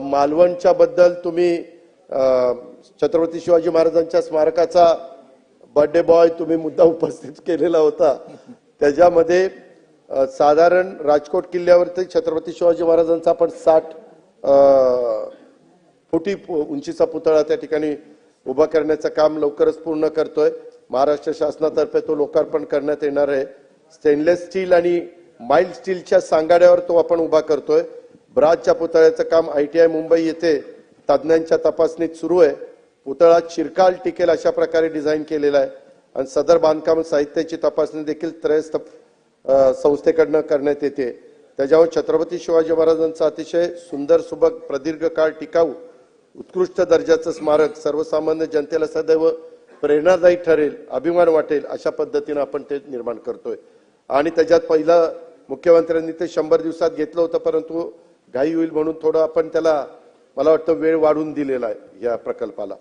मालवणच्या बद्दल तुम्ही छत्रपती शिवाजी महाराजांच्या स्मारकाचा बर्थडे बॉय तुम्ही मुद्दा उपस्थित केलेला होता. त्याच्यामध्ये साधारण राजकोट किल्ल्यावरती छत्रपती शिवाजी महाराजांचा आपण साठ फुटी उंचीचा पुतळा त्या ठिकाणी उभा करण्याचं काम लवकरच पूर्ण करतोय. महाराष्ट्र शासनातर्फे तो लोकार्पण करण्यात येणार आहे. स्टेनलेस स्टील आणि माइल्ड स्टीलच्या सांगाड्यावर तो आपण उभा करतोय. ब्राजच्या पुतळ्याचं काम आय टी आय मुंबई येथे तज्ज्ञांच्या तपासणीत सुरू आहे. पुतळा चिरकाल टिकेल अशा प्रकारे डिझाईन केलेला आहे. आणि सदर बांधकाम साहित्याची तपासणी देखील त्रयस्थ संस्थेकडनं करण्यात येते. त्याच्यावर छत्रपती शिवाजी महाराजांचं अतिशय सुंदर सुबक प्रदीर्घ काळ टिकाऊ उत्कृष्ट दर्जाचं स्मारक सर्वसामान्य जनतेला सदैव प्रेरणादायी ठरेल अभिमान वाटेल अशा पद्धतीनं आपण ते निर्माण करतोय. आणि त्याच्यात पहिलं मुख्यमंत्र्यांनी ते शंभर दिवसात घेतलं होतं परंतु घाई होईल म्हणून थोडं आपण त्याला मला वाटतं वेळ वाढून दिलेला आहे या प्रकल्पाला.